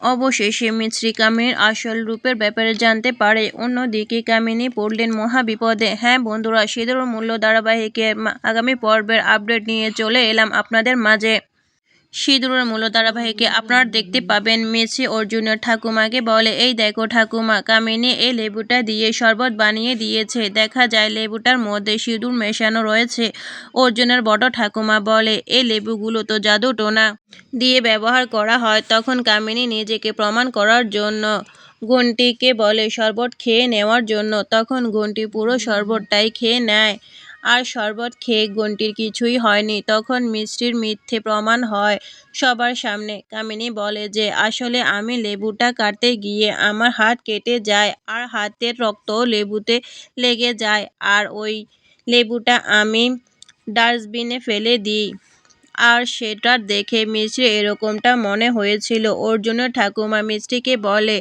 অবশেষে মিছরি কামিনীর আসল রূপের ব্যাপারে জানতে পারে। অন্যদিকে কামিনী পড়লেন মহা বিপদে হ্যাঁ বন্ধুরা, সিঁদুর মূল্য ধারাবাহিকের আগামী পর্বের আপডেট নিয়ে চলে এলাম আপনাদের মাঝে। সিঁদুরের মূল্য ধারাবাহিকে আপনারা দেখতে পাবেন। মিছরি অর্জুনের ঠাকুমাকে বলে, এই দেখো ঠাকুমা, কামিনী এই লেবুটা দিয়ে শরবত বানিয়ে দিয়েছে। দেখা যায় লেবুটার মধ্যে সিঁদুর মেশানো রয়েছে। অর্জুনের বড় ঠাকুমা বলে এই লেবুগুলো তো জাদু টোনা। দিয়ে ব্যবহার করা হয় তখন কামিনী নিজেকে প্রমাণ করার জন্য। ঘন্টিকে বলে, শরবত খেয়ে নেওয়ার জন্য। তখন ঘন্টি পুরো শরবতটাই খেয়ে নেয়। আর শরবত খেয়ে গন্টির কিছুই হয়নি। তখন মিষ্টির মিথ্যে প্রমাণ হয় সবার সামনে। কামিনী বলে যে, আসলে আমি লেবুটা কাটতে গিয়ে আমার হাত কেটে যায় আর হাতের রক্ত লেবুতে লেগে যায়। আর ওই লেবুটা আমি ডাস্টবিনে ফেলে দিই। আর সেটা দেখে মিষ্টি এরকমটা মনে হয়েছিল। অর্জুনের ঠাকুমা মিষ্টিকে বলে,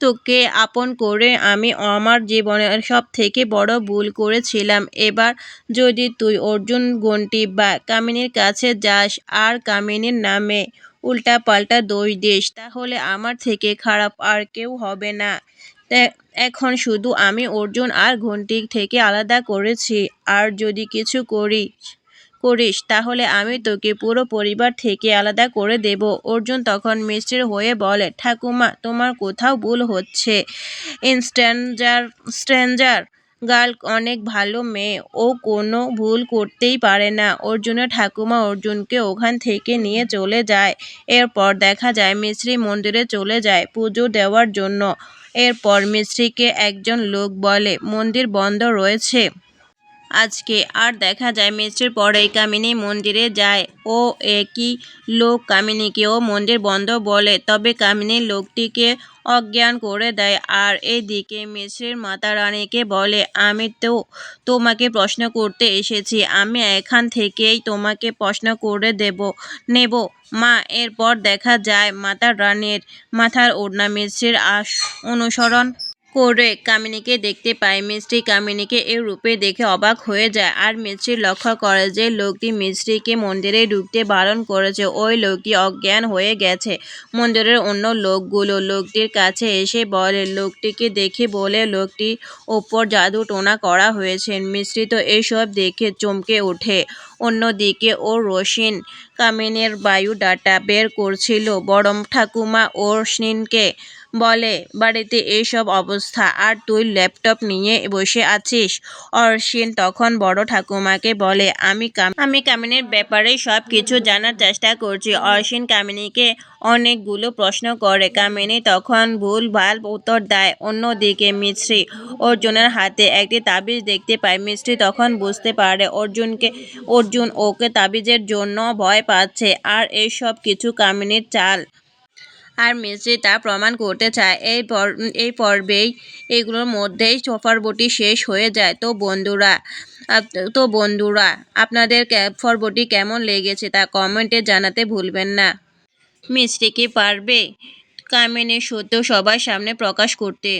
তোকে আপন করে আমি আমার জীবনের সব থেকে বড় ভুল করেছিলাম। এবার যদি তুই অর্জুন গন্টি বা কামিনীর কাছে যাস আর কামিনীর নামে উল্টা পাল্টা দোষ দিস, তাহলে আমার থেকে খারাপ আর কেউ হবে না। এখন শুধু আমি অর্জুন আর ঘন্টি থেকে আলাদা করেছি। আর যদি কিছু করিস করিস, তাহলে আমি তোকে পুরো পরিবার থেকে আলাদা করে দেব। অর্জুন তখন মিষ্টির হয়ে বলে, ঠাকুমা, তোমার কোথাও ভুল হচ্ছে। ইনস্ট্যান্ডার স্ট্রেঞ্জার গার্ল অনেক ভালো মেয়ে, ও কোনো ভুল করতেই পারে না। অর্জুনের ঠাকুমা অর্জুনকে ওখান থেকে নিয়ে চলে যায়। এরপর দেখা যায় মিশ্রি মন্দিরে চলে যায় পুজো দেওয়ার জন্য। এরপর মিশ্রিকে একজন লোক বলে, মন্দির বন্ধ রয়েছে। আজকে আর দেখা যায় মিষ্টির পরেই কামিনী মন্দিরে যায়। ও একই লোক কামিনীকেও মন্দির বন্ধ বলে, তবে কামিনী লোকটিকে অজ্ঞান করে দেয়। আর এদিকে মিশ্রির মাতা রানীকে বলে, আমি তো তোমাকে প্রশ্ন করতে এসেছি। আমি এখান থেকেই তোমাকে প্রশ্ন করে দেব, নেব। মা, এরপর দেখা যায় মাতা রানীর মাথার ওড়না মিশ্রির আস, অনুসরণ করে কামিনীকে দেখতে পায়। মিষ্টি কামিনীকে এই রূপে দেখে অবাক হয়ে যায়। আর মিষ্টি লক্ষ্য করে যে লোকটি মিষ্টিকে মন্দিরে ঢুকতে বারণ করেছে, ওই লোকটি অজ্ঞান হয়ে গেছে। মন্দিরের অন্য লোকগুলো লোকটির কাছে এসে বলে, লোকটিকে দেখে বলে লোকটির ওপর জাদু টোনা করা হয়েছে। মিষ্টি তো এইসব দেখে চমকে ওঠে। অন্যদিকে ও রসিন কামিনের বায়ু ডাটা বের করছিল। বড় ঠাকুমা অশ্বিনকে বলে, বাড়িতে এইসব অবস্থা, আর তুই ল্যাপটপ নিয়ে বসে আছিস? অশ্বিন তখন বড় ঠাকুমাকে বলে, আমি আমি কামিনীর ব্যাপারে সব কিছু জানার চেষ্টা করছি। অশ্বিন কামিনীকে অনেকগুলো প্রশ্ন করে। কামিনী তখন ভুল ভালো উত্তর দেয়। অন্যদিকে মিশ্রি অর্জুনের হাতে একটি তাবিজ দেখতে পায়। মিষ্টি তখন বুঝতে পারে অর্জুনকে, অর্জুন ওকে তাবিজের জন্য ভয় পাচ্ছে। আর এই সব কিছু কামিনীর চাল আর মিস্ত্রি তা প্রমাণ করতে চায়। এই এই পর্বেই এগুলোর মধ্যেই সফরবটি শেষ হয়ে যায়। তো বন্ধুরা তো বন্ধুরা, আপনাদের পর্বটি কেমন লেগেছে তা কমেন্টে জানাতে ভুলবেন না। মিষ্টি কি পারবে? কামিনের সত্য সবার সামনে প্রকাশ করতে।